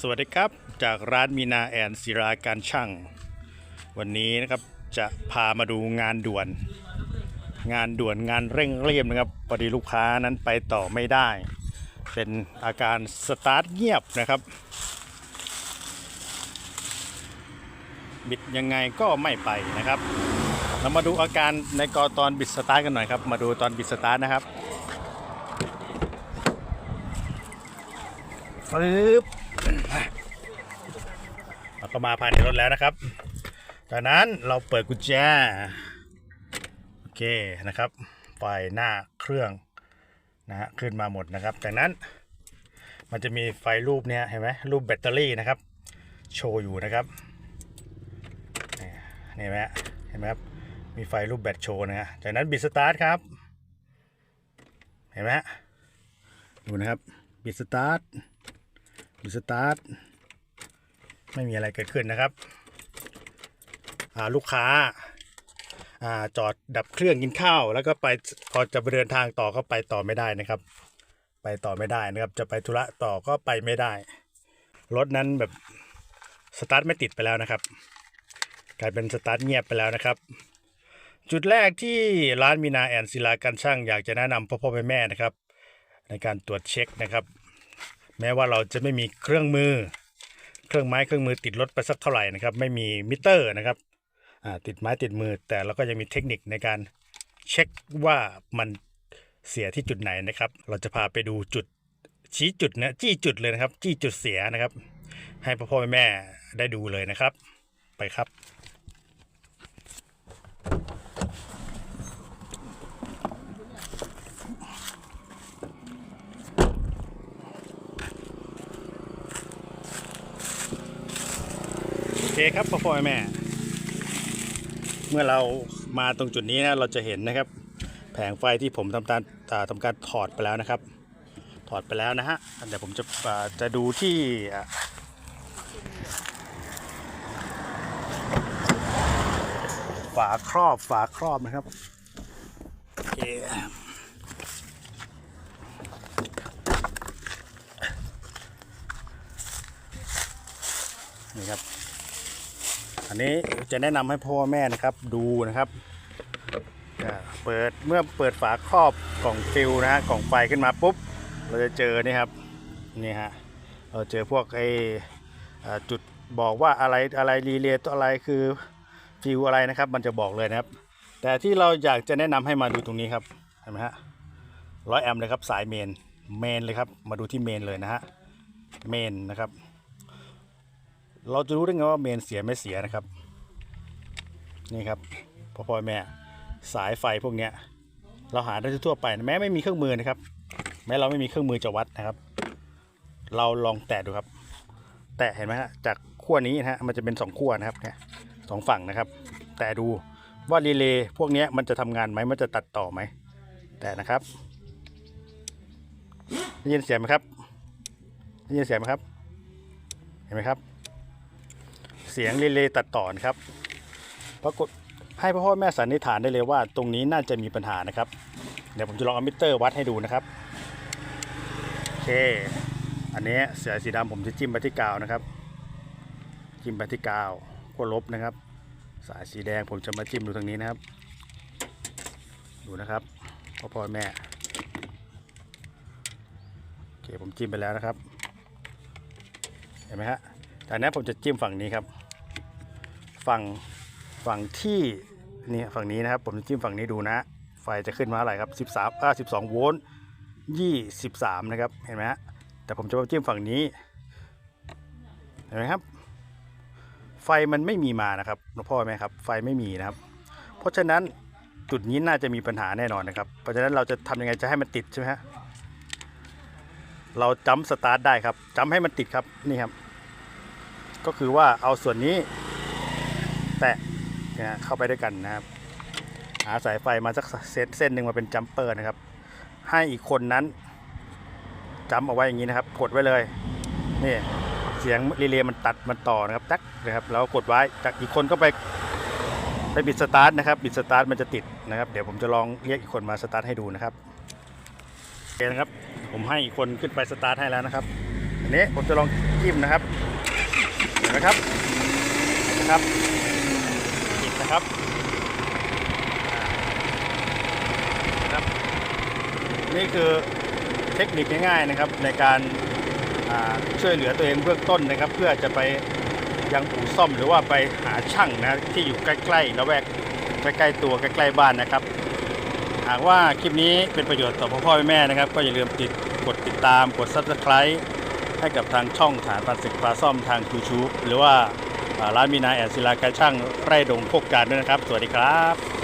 สวัสดีครับจากร้านมีนาแอนศิราการช่าง วันนี้นะครับจะพามาดูงานด่วน งานด่วนงานเร่งเรียบนะครับพอดีลูกค้านั้นไปต่อไม่ได้ เป็นอาการสตาร์ทเงียบนะครับ บิดยังไงก็ไม่ไปนะครับ เรามาดูอาการในกอตอนบิดสตาร์ทกันหน่อยครับ มาดูตอนบิดสตาร์ทนะครับปึ๊บ เราก็มาภายในรถแล้วนะครับ จากนั้นเราเปิดกุญแจ โอเคนะครับ ไฟหน้าเครื่องนะฮะขึ้นมาหมดนะครับ จากนั้นมันจะมีไฟรูปเนี้ยเห็นไหมรูปแบตเตอรี่นะครับ โชว์อยู่นะครับนี่ไหมเห็นไหมครับ มีไฟรูปแบตโชว์นะฮะจากนั้นบิดสตาร์ทครับ เห็นไหมดูนะครับบิดสตาร์ท บิดสตาร์ทไม่มีอะไรเกิดขึ้นนะครับลูกค้าอาจอดดับเครื่องกินข้าว แล้วก็ไปพอจะไปเดินทางต่อก็ไปต่อไม่ได้นะครับ ไปต่อไม่ได้นะครับ จะไปธุระต่อก็ไปไม่ได้ รถนั้นแบบสตาร์ทไม่ติดไปแล้วนะครับ กลายเป็นสตาร์ทเงียบไปแล้วนะครับ จุดแรกที่ร้านมีนาแอนศิลาการช่างอยากจะแนะนำพ่อพ่อแม่แม่นะครับ ในการตรวจเช็คนะครับ แม้ว่าเราจะไม่มีเครื่องมือ เครื่องไม้เครื่องมือติดรถไปสักเท่าไหร่นะครับ ไม่มีมิเตอร์นะครับติดไม้ติดมือ แต่เราก็ยังมีเทคนิคในการเช็คว่ามันเสียที่จุดไหนนะครับ เราจะพาไปดูจุดชี้จุดนะจี้จุดเลยนะครับ จี้จุดเสียนะครับ ให้พ่อพ่อแม่ได้ดูเลยนะครับ ไปครับ เคครับพ่อพ่อแม่แม่ เมื่อเรามาตรงจุดนี้นะเราจะเห็นนะครับ แผงไฟที่ผมทำการทำการถอดไปแล้วนะครับ ถอดไปแล้วนะฮะเดี๋ยวผมจะจะดูที่ฝาครอบฝาครอบนะครับโอเคนี่ครับ อันนี้จะแนะนำให้พ่อแม่นะครับดูนะครับเปิดเมื่อเปิดฝาครอบกล่องฟิลนะฮะกล่องไฟขึ้นมาปุ๊บ เราจะเจอนี่ครับนี่ฮะเราเจอพวกไอ้จุดบอกว่าอะไรอะไรรีเลย์ตัวอะไรคือฟิลอะไรนะครับ มันจะบอกเลยนะครับ แต่ที่เราอยากจะแนะนำให้มาดูตรงนี้ครับเห็นไหมฮะร้อยแอมป์เลยครับสายเมนเมนเลยครับมาดูที่เมนเลยนะฮะเมนนะครับ เราจะรู้ได้ไงว่าเมนเสียไม่เสียนะครับ นี่ครับพ่อพ่อแม่สายไฟพวกเนี้ย เราหาได้ทั่วไป แม้ไม่มีเครื่องมือนะครับ แม้เราไม่มีเครื่องมือจะวัดนะครับ เราลองแตะดูครับ แตะเห็นไหมฮะจากขั้วนี้นะฮะมันจะเป็นสองขั้วนะครับเนี่ยสองฝั่งนะครับ แตะดูว่ารีเลย์พวกเนี้ยมันจะทำงานไหมมันจะตัดต่อไหม แต่นะครับได้ยินเสียงไหมครับได้ยินเสียงไหมครับ เห็นไหมครับ เสียงรีเลย์ตัดต่อนะครับปรากฏให้พ่อแม่สันนิษฐานได้เลยว่า ตรงนี้น่าจะมีปัญหานะครับ เดี๋ยวผมจะลองเอามิเตอร์วัดให้ดูนะครับโอเค อันนี้เสือสีดำผมจะจิ้มไปที่กาวนะครับ จิ้มไปที่กาวก็ลบนะครับ สายสีแดงผมจะมาจิ้มดูทางนี้นะครับ ดูนะครับพ่อพ่อแม่โอเคผมจิ้มไปแล้วนะครับ เห็นไหมฮะจากนั้นผมจะจิ้มฝั่งนี้ครับ ฝั่งฝั่งที่นี่ฝั่งนี้นะครับ ผมจะจิ้มฝั่งนี้ดูนะ ไฟจะขึ้นมาเท่าไรครับ 13อ่า12 โวลต์ 23 นะครับ เห็นไหมฮะ แต่ผมจะมาจิ้มฝั่งนี้ เห็นไหมครับ ไฟมันไม่มีมานะครับหลวงพ่อแม่ครับ ไฟไม่มีนะครับ เพราะฉะนั้นจุดนี้น่าจะมีปัญหาแน่นอนนะครับ เพราะฉะนั้นเราจะทำยังไงจะให้มันติดใช่ไหมฮะ เราจัมป์สตาร์ทได้ครับจัมป์ให้มันติดครับ นี่ครับ ก็คือว่าเอาส่วนนี้ แตะนะเข้าไปด้วยกันนะครับหาสายไฟมาสักเส้นเส้นหนึ่งมาเป็นจัมเปอร์นะครับ ให้อีกคนนั้นจัมเอาไว้อย่างนี้นะครับ กดไว้เลยนี่เสียงรีเลย์มันตัดมันต่อนะครับตักนะครับแล้วกดไว้จากอีกคนก็ไปไปบิดสตาร์ทนะครับบิดสตาร์ทมันจะติดนะครับ เดี๋ยวผมจะลองเรียกอีกคนมาสตาร์ทให้ดูนะครับโอเคนะครับ ผมให้อีกคนขึ้นไปสตาร์ทให้แล้วนะครับอันนี้ผมจะลองจิ้มนะครับเห็นไหมครับ นไหมครับจิบนะครับนะครับ นี่คือเทคนิคง่ายๆนะครับในการช่วยเหลือตัวเองเบื้องต้นนะครับ เพื่อจะไปยังอู่ซ่อมหรือว่าไปหาช่างนะที่อยู่ใกล้ๆละแวกใกล้ๆตัวใกล้ๆบ้านนะครับ หากว่าคลิปนี้เป็นประโยชน์ต่อพ่อพ่อแม่นะครับ ก็อย่าลืมติดกดติดตามกด subscribe ให้กับทางช่องฐานปันศึกปลาซ่อมทาง YouTube หรือว่า ร้านมีนาแอนศิลาการช่างไร่ดงโคกจารด้วยนะครับ สวัสดีครับ